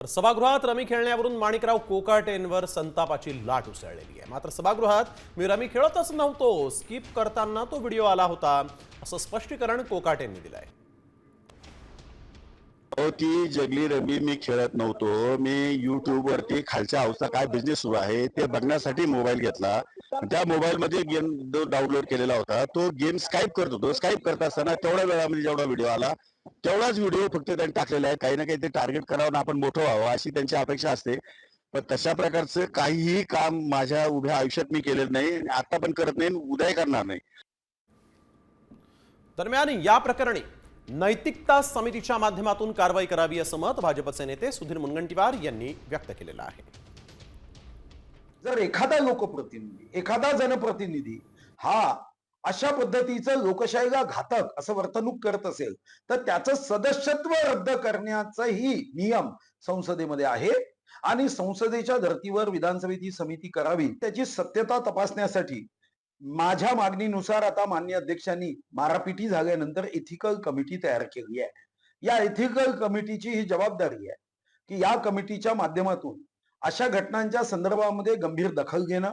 सभागृहात रमी खेळण्यावरून माणिकराव कोकाटेंवर संतापाची लाट उसळलेली आहे. मात्र सभागृहात मी रमी खेळतच नव्हतो. स्किप करताना तो व्हिडिओ आला होता असं स्पष्टीकरण कोकाटेंनी दिलंय. हो, ती जगली रमी मी खेळत नव्हतो. मी युट्यूब वरती खालच्या हाऊसचा काय बिझनेस सुरू आहे ते बघण्यासाठी मोबाईल घेतला. त्या मोबाईल मध्ये गेम डाउनलोड केलेला होता तो गेम स्काईप करत होतो. स्काईप करत असताना तेवढ्या वेळामध्ये जेवढा व्हिडिओ आला तेवढाच व्हिडिओ फक्त त्यांनी टाकलेला आहे. काही ना काही ते टार्गेट करावं आपण मोठं व्हावं अशी त्यांची अपेक्षा असते. पण तशा प्रकारचं काहीही काम माझ्या उभ्या आयुष्यात मी केलेलं नाही आणि आता पण करत नाही आणि उद्याही करणार नाही. दरम्यान या प्रकरणी नैतिकता समितीच्या माध्यमातून कारवाई करावी असं मत भाजपचे नेते सुधीर मुनगंटीवार यांनी व्यक्त केलेलं आहे. जर एखादा लोकप्रतिनिधी एखादा जनप्रतिनिधी हा अशा पद्धतीचं लोकशाहीला घातक असं वर्तणूक करत असेल तर त्याचं सदस्यत्व रद्द करण्याचाही नियम संसदेमध्ये आहे. आणि संसदेच्या धर्तीवर विधानसभेची समिती करावी त्याची सत्यता तपासण्यासाठी माझ्या मागणीनुसार आता मान्य अध्यक्षांनी मारापिटी झाल्यानंतर एथिकल कमिटी तयार केली आहे. या एथिकल कमिटीची ही जबाबदारी आहे की या कमिटीच्या माध्यमातून अशा घटनांच्या संदर्भामध्ये गंभीर दखल घेणं